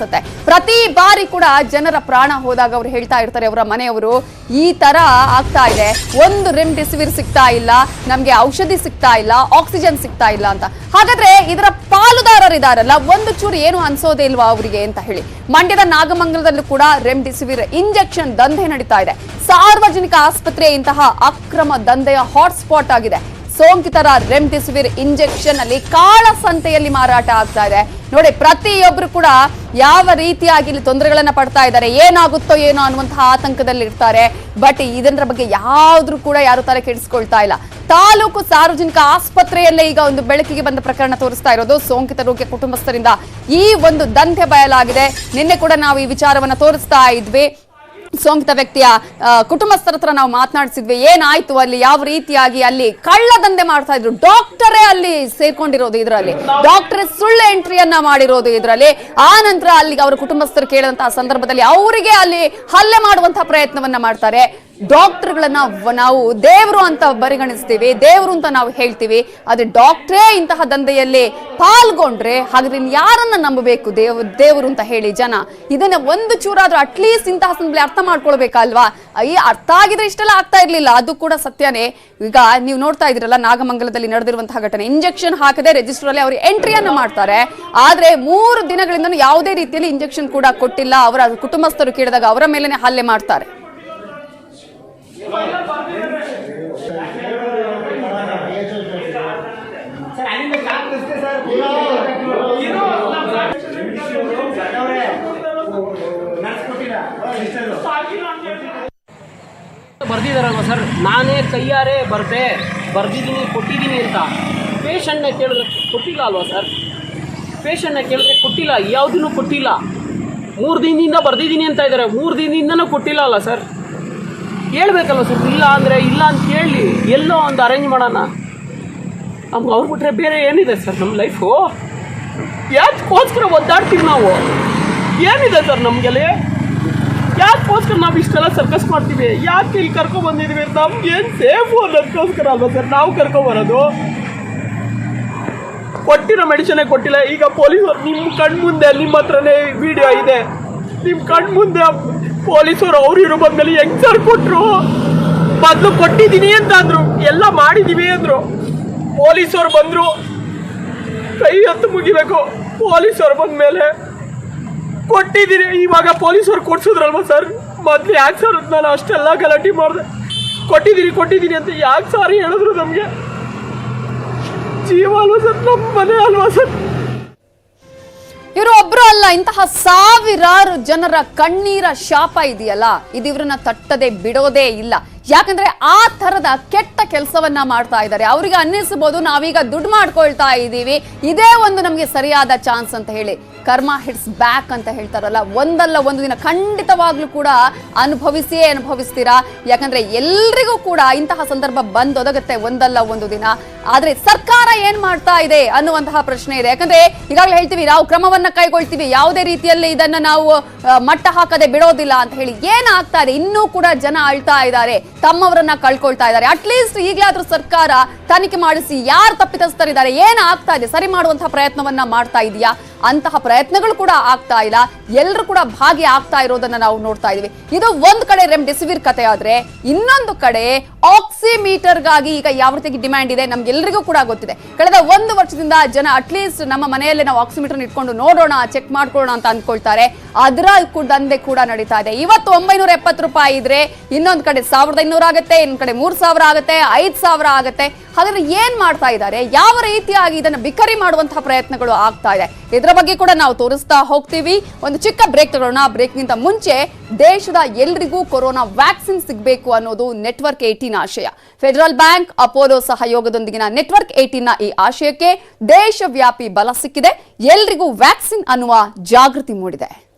ಅನ್ಸುತ್ತೆ ಪ್ರತಿ ಬಾರಿ ಕೂಡ ಜನರ ಪ್ರಾಣ ಹೋದಾಗ ಅವ್ರು ಹೇಳ್ತಾ ಇರ್ತಾರೆ, ಅವರ ಮನೆಯವರು ಈ ತರ ಆಗ್ತಾ ಇದೆ. ಒಂದು ರೆಮ್ಡಿಸಿವಿರ್ ಸಿಗ್ತಾ ಇಲ್ಲ, ನಮ್ಗೆ ಔಷಧಿ ಸಿಗ್ತಾ ಇಲ್ಲ, ಆಕ್ಸಿಜನ್ ಸಿಗ್ತಾ ಇಲ್ಲ ಅಂತ. ಹಾಗಾದ್ರೆ ಇದರ ಪಾಲುದಾರರಿದಾರಲ್ಲ, ಒಂದು ಚೂರು ಏನು ಅನ್ಸೋದೇ ಇಲ್ವಾ ಅವರಿಗೆ ಅಂತ ಹೇಳಿ. ಮಂಡ್ಯದ ನಾಗಮಂಗಲದಲ್ಲೂ ಕೂಡ ರೆಮ್ಡಿಸಿವಿರ್ ಇಂಜೆಕ್ಷನ್ ದಂಧೆ ನಡೀತಾ ಇದೆ. ಸಾರ್ವಜನಿಕ ಆಸ್ಪತ್ರೆ ಇಂತಹ ಅಕ್ರಮ ದಂಧೆಯ ಹಾಟ್ಸ್ಪಾಟ್ ಆಗಿದೆ. ಸೋಂಕಿತರ ರೆಮ್ಡಿಸಿವಿರ್ ಇಂಜೆಕ್ಷನ್ ಅಲ್ಲಿ ಕಾಳಸಂತೆಯಲ್ಲಿ ಮಾರಾಟ ಆಗ್ತಾ ಇದೆ. ನೋಡಿ, ಪ್ರತಿಯೊಬ್ರು ಕೂಡ ಯಾವ ರೀತಿಯಾಗಿ ಇಲ್ಲಿ ತೊಂದರೆಗಳನ್ನ ಪಡ್ತಾ ಇದ್ದಾರೆ, ಏನಾಗುತ್ತೋ ಏನೋ ಅನ್ನುವಂತಹ ಆತಂಕದಲ್ಲಿ ಇರ್ತಾರೆ. ಬಟ್ ಇದರ ಬಗ್ಗೆ ಯಾವ್ದು ಕೂಡ ಯಾರು ತರ ಕೆಡಿಸ್ಕೊಳ್ತಾ ಇಲ್ಲ. ತಾಲೂಕು ಸಾರ್ವಜನಿಕ ಆಸ್ಪತ್ರೆಯಲ್ಲೇ ಈಗ ಒಂದು ಬೆಳಕಿಗೆ ಬಂದ ಪ್ರಕರಣ ತೋರಿಸ್ತಾ ಇರೋದು. ಸೋಂಕಿತ ರೋಗಿಯ ಕುಟುಂಬಸ್ಥರಿಂದ ಈ ಒಂದು ದಂಧೆ ಬಯಲಾಗಿದೆ. ನಿನ್ನೆ ಕೂಡ ನಾವು ಈ ವಿಚಾರವನ್ನ ತೋರಿಸ್ತಾ ಇದ್ವಿ. ಸೋಂಕಿತ ವ್ಯಕ್ತಿಯ ಕುಟುಂಬಸ್ಥರ ಹತ್ರ ನಾವು ಮಾತನಾಡಿಸಿದ್ವಿ, ಏನಾಯ್ತು ಅಲ್ಲಿ, ಯಾವ ರೀತಿಯಾಗಿ ಅಲ್ಲಿ ಕಳ್ಳ ದಂಧೆ ಮಾಡ್ತಾ ಇದ್ರು. ಡಾಕ್ಟರೇ ಅಲ್ಲಿ ಸೇರ್ಕೊಂಡಿರೋದು ಇದರಲ್ಲಿ. ಡಾಕ್ಟರ್ ಸುಳ್ಳು ಎಂಟ್ರಿಯನ್ನ ಮಾಡಿರೋದು ಇದರಲ್ಲಿ. ಆ ನಂತರ ಅಲ್ಲಿಗೆ ಅವರ ಕುಟುಂಬಸ್ಥರು ಕೇಳಿದಂತಹ ಸಂದರ್ಭದಲ್ಲಿ ಅವರಿಗೆ ಅಲ್ಲಿ ಹಲ್ಲೆ ಮಾಡುವಂತಹ ಪ್ರಯತ್ನವನ್ನ ಮಾಡ್ತಾರೆ. ಡಾಕ್ಟರ್ಗಳನ್ನ ನಾವು ದೇವರು ಅಂತ ಪರಿಗಣಿಸ್ತೀವಿ, ದೇವರು ಅಂತ ನಾವು ಹೇಳ್ತೀವಿ. ಅದೇ ಡಾಕ್ಟ್ರೇ ಇಂತಹ ದಂಧೆಯಲ್ಲಿ ಪಾಲ್ಗೊಂಡ್ರೆ ಹಾಗಾದ್ರೆ ಯಾರನ್ನ ನಂಬಬೇಕು ದೇವ್, ದೇವರು ಅಂತ ಹೇಳಿ ಜನ. ಇದನ್ನ ಒಂದು ಚೂರಾದ್ರೂ ಅಟ್ಲೀಸ್ಟ್ ಇಂತಹ ಸಂದರ್ಭದಲ್ಲಿ ಅರ್ಥ ಮಾಡ್ಕೊಳ್ಬೇಕಲ್ವಾ? ಈ ಅರ್ಥ ಆಗಿದ್ರೆ ಇಷ್ಟೆಲ್ಲ ಆಗ್ತಾ ಇರ್ಲಿಲ್ಲ. ಅದು ಕೂಡ ಸತ್ಯನೇ. ಈಗ ನೀವು ನೋಡ್ತಾ ಇದ್ರಲ್ಲ ನಾಗಮಂಗಲದಲ್ಲಿ ನಡೆದಿರುವಂತಹ ಘಟನೆ. ಇಂಜೆಕ್ಷನ್ ಹಾಕದೆ ರಿಜಿಸ್ಟರ್ ಅಲ್ಲಿ ಅವರು ಎಂಟ್ರಿಯನ್ನ ಮಾಡ್ತಾರೆ. ಆದ್ರೆ ಮೂರು ದಿನಗಳಿಂದ ಯಾವುದೇ ರೀತಿಯಲ್ಲಿ ಇಂಜೆಕ್ಷನ್ ಕೂಡ ಕೊಟ್ಟಿಲ್ಲ. ಅವರ ಕುಟುಂಬಸ್ಥರು ಕೇಳಿದಾಗ ಅವರ ಮೇಲೆನೆ ಹಲ್ಲೆ ಮಾಡ್ತಾರೆ. ಬರ್ದಿದಾರಲ್ವ ಸರ್? ನಾನೇ ಕೈಯಾರೆ ಬರ್ದೆ, ಬರೆದಿದ್ದೀನಿ, ಕೊಟ್ಟಿದ್ದೀನಿ ಅಂತ. ಪೇಷಂಟ್ನ ಕೇಳಿದ್ರೆ ಕೊಟ್ಟಿಲ್ಲ ಅಲ್ವಾ ಸರ್? ಪೇಷಂಟ್ನ ಕೇಳಿದ್ರೆ ಕೊಟ್ಟಿಲ್ಲ ಯಾವುದೂ ಕೊಟ್ಟಿಲ್ಲ? ಮೂರು ದಿನದಿಂದ ಬರೆದಿದ್ದೀನಿ ಅಂತ ಇದ್ದಾರೆ ಮೂರು ದಿನದಿಂದನೂ ಕೊಟ್ಟಿಲ್ಲ ಅಲ್ಲ ಸರ್? ಹೇಳ್ಬೇಕಲ್ವ ಸರ್, ಇಲ್ಲ ಅಂದರೆ ಇಲ್ಲ ಅಂತ ಹೇಳಿ ಎಲ್ಲೋ ಒಂದು ಅರೇಂಜ್ ಮಾಡೋಣ. ನಮ್ಗೆ ಅವ್ರು ಬಿಟ್ಟರೆ ಬೇರೆ ಏನಿದೆ ಸರ್ ನಮ್ಮ ಲೈಫು ಯಾಕೋಸ್ಕರ ಒದ್ದಾಡ್ತೀವಿ ನಾವು? ಏನಿದೆ ಸರ್ ನಮಗೆಲ್ಲಿ? ಯಾಕೋಸ್ಕರ ನಾವು ಇಷ್ಟೆಲ್ಲ ಸರ್ಕಸ್ ಮಾಡ್ತೀವಿ. ಯಾಕೆ ಇಲ್ಲಿ ಕರ್ಕೊಂಡ್ ಬಂದಿದ್ವಿ ನಮ್ಗೆ ಏನು ಸೇಫು ಅನ್ನೋದಕ್ಕೋಸ್ಕರ ಅಲ್ವಾ ಸರ್ ನಾವು ಕರ್ಕೊಂಬರೋದು ಕೊಟ್ಟಿರೋ ಮೆಡಿಸನೇ ಕೊಟ್ಟಿಲ್ಲ. ಈಗ ಪೊಲೀಸರು ನಿಮ್ಮ ಕಣ್ಮುಂದೆ ನಿಮ್ಮ ಹತ್ರನೇ ವಿಡಿಯೋ ಇದೆ. ನಿಮ್ಮ ಕಣ್ಮುಂದೆ ಪೊಲೀಸರು ಅವ್ರು ಇರೋ ಬಂದ್ಮೇಲೆ ಹೆಂಗ್ ಸರ್ ಕೊಟ್ಟರು ಮೊದಲು ಕೊಟ್ಟಿದ್ದೀನಿ ಅಂತ ಅಂದ್ರು. ಎಲ್ಲ ಮಾಡಿದೀವಿ ಅಂದ್ರು. ಪೊಲೀಸರು ಬಂದರು. ಕೈ ಹತ್ತು ಮುಗಿಬೇಕು. ಪೊಲೀಸರು ಬಂದ್ಮೇಲೆ ಕೊಟ್ಟಿದ್ದೀನಿ. ಇವಾಗ ಪೊಲೀಸರು ಕೊಡ್ಸಿದ್ರಲ್ವ ಸರ್ ಮೊದ್ಲು ಯಾಕೆ ಸರ್ ನಾನು ಅಷ್ಟೆಲ್ಲ ಗಲಾಟೆ ಮಾಡಿದೆ? ಕೊಟ್ಟಿದ್ದೀನಿ ಕೊಟ್ಟಿದ್ದೀನಿ ಅಂತ ಯಾಕೆ ಸಾರಿ ಹೇಳಿದ್ರು ನಮಗೆ? ಜೀವ ಅಲ್ವಾ ಸರ್ ನಮ್ಮ ಮನೆ ಅಲ್ವಾ ಸರ್? ಇವರು ಒಬ್ರು ಅಲ್ಲ, ಇಂತಹ ಸಾವಿರಾರು ಜನರ ಕಣ್ಣೀರ ಶಾಪ ಇದೆಯಲ್ಲ? ಇದು ಇವ್ರನ್ನ ತಟ್ಟದೆ, ಬಿಡೋದೇ ಇಲ್ಲ. ಯಾಕಂದ್ರೆ ಆ ತರದ ಕೆಟ್ಟ ಕೆಲಸವನ್ನ ಮಾಡ್ತಾ ಇದ್ದಾರೆ. ಅವರಿಗೆ ಅನ್ನಿಸಬಹುದು ನಾವೀಗ ದುಡ್ಡು ಮಾಡ್ಕೊಳ್ತಾ ಇದ್ದೀವಿ. ಇದೇ ಒಂದು ನಮಗೆ ಸರಿಯಾದ ಚಾನ್ಸ್ ಅಂತ ಹೇಳಿ. ಕರ್ಮ ಹಿಟ್ಸ್ ಬ್ಯಾಕ್ ಅಂತ ಹೇಳ್ತಾರಲ್ಲ, ಒಂದಲ್ಲ ಒಂದು ದಿನ ಖಂಡಿತವಾಗ್ಲೂ ಕೂಡ ಅನುಭವಿಸಿಯೇ ಅನುಭವಿಸ್ತೀರಾ? ಯಾಕಂದ್ರೆ ಎಲ್ರಿಗೂ ಕೂಡ ಇಂತಹ ಸಂದರ್ಭ ಬಂದೊದಗುತ್ತೆ ಒಂದಲ್ಲ ಒಂದು ದಿನ. ಆದ್ರೆ ಸರ್ಕಾರ ಏನ್ ಮಾಡ್ತಾ ಇದೆ ಅನ್ನುವಂತಹ ಪ್ರಶ್ನೆ ಇದೆ. ಯಾಕಂದ್ರೆ ಈಗಾಗಲೇ ಹೇಳ್ತೀವಿ, ನಾವು ಕ್ರಮವನ್ನ ಕೈಗೊಳ್ತೀವಿ. ಯಾವುದೇ ರೀತಿಯಲ್ಲಿ ಇದನ್ನ ನಾವು ಮಟ್ಟ ಹಾಕದೆ ಬಿಡೋದಿಲ್ಲ ಅಂತ ಹೇಳಿ ಏನಾಗ್ತಾ ಇದೆ? ಇನ್ನೂ ಕೂಡ ಜನ ಅಳ್ತಾ ಇದ್ದಾರೆ. ತಮ್ಮವರನ್ನ ಕಳ್ಕೊಳ್ತಾ ಇದ್ದಾರೆ. ಅಟ್ಲೀಸ್ಟ್ ಈಗಲಾದ್ರೂ ಸರ್ಕಾರ ತನಿಖೆ ಮಾಡಿಸಿ ಯಾರು ತಪ್ಪಿತಸ್ಥರಿದ್ದಾರೆ ಏನಾಗ್ತಾ ಇದೆ, ಸರಿ ಮಾಡುವಂತಹ ಪ್ರಯತ್ನವನ್ನ ಮಾಡ್ತಾ ಇದೆಯಾ? ಅಂತಹ ಪ್ರಯತ್ನಗಳು ಕೂಡ ಆಗ್ತಾ ಇಲ್ಲ. ಎಲ್ಲರೂ ಕೂಡ ಭಾಗಿ ಆಗ್ತಾ ಇರೋದನ್ನ ನಾವು ನೋಡ್ತಾ ಇದೀವಿ. ಇದು ಒಂದ್ ಕಡೆ ರೆಮ್ಡೆಸಿವಿರ್ ಕತೆ ಆದ್ರೆ ಇನ್ನೊಂದು ಕಡೆ ಆಕ್ಸಿಮೀಟರ್ಗಾಗಿ ಈಗ ಯಾವ ರೀತಿ ಡಿಮ್ಯಾಂಡ್ ಇದೆ ನಮ್ಗೆಲ್ಲರಿಗೂ ಕೂಡ ಗೊತ್ತಿದೆ. ಕಳೆದ ಒಂದು ವರ್ಷದಿಂದ ಜನ ಅಟ್ಲೀಸ್ಟ್ ನಮ್ಮ ಮನೆಯಲ್ಲೇ ನಾವು ಆಕ್ಸಿಮೀಟರ್ ಇಟ್ಕೊಂಡು ನೋಡೋಣ ಚೆಕ್ ಮಾಡ್ಕೊಳ್ಳೋಣ ಅಂತ ಅಂದ್ಕೊಳ್ತಾರೆ. ಅದರ ದಂಧೆ ಕೂಡ ನಡೀತಾ ಇದೆ. ಇವತ್ತು ಒಂಬೈನೂರ ಎಪ್ಪತ್ತು ರೂಪಾಯಿ ಇದ್ರೆ ಇನ್ನೊಂದು ಕಡೆ ಸಾವಿರದ ಐನೂರು ಆಗುತ್ತೆ, ಇನ್ನೊಂದು ಕಡೆ ಮೂರ್ ಸಾವಿರ ಆಗುತ್ತೆ, ಐದ್ ಸಾವಿರ ಆಗುತ್ತೆ. ಹಾಗಾದ್ರೆ ಏನ್ ಮಾಡ್ತಾ ಇದ್ದಾರೆ? ಯಾವ ರೀತಿಯಾಗಿ ಇದನ್ನು ಬಿಕರಿ ಮಾಡುವಂತಹ ಪ್ರಯತ್ನಗಳು ಆಗ್ತಾ ಇದೆ? ಇದರ ಬಗ್ಗೆ ಕೂಡ ನಾವು ತೋರಿಸ್ತಾ ಹೋಗ್ತೀವಿ. ಒಂದು ಚಿಕ್ಕ ಬ್ರೇಕ್ ತಗೊಳ್ಳೋಣ. ಬ್ರೇಕ್ಗಿಂತ ಮುಂಚೆ ದೇಶದ ಎಲ್ರಿಗೂ ಕೊರೋನಾ ವ್ಯಾಕ್ಸಿನ್ ಸಿಗಬೇಕು ಅನ್ನೋದು ನೆಟ್ವರ್ಕ್ ಆಶಯ ಫೆಡರಲ್ ಬ್ಯಾಂಕ್ ಅಪೋಲೋ ಸಹಯೋಗದೊಂದಿಗಿನ ನೆಟ್ವರ್ಕ್ ಏಟೀನ್ನ ಈ ಆಶಯಕ್ಕೆ ದೇಶವ್ಯಾಪಿ ಬಲ ಸಿಕ್ಕಿದೆ. ಎಲ್ರಿಗೂ ವ್ಯಾಕ್ಸಿನ್ ಅನ್ನುವ ಜಾಗೃತಿ ಮೂಡಿದೆ.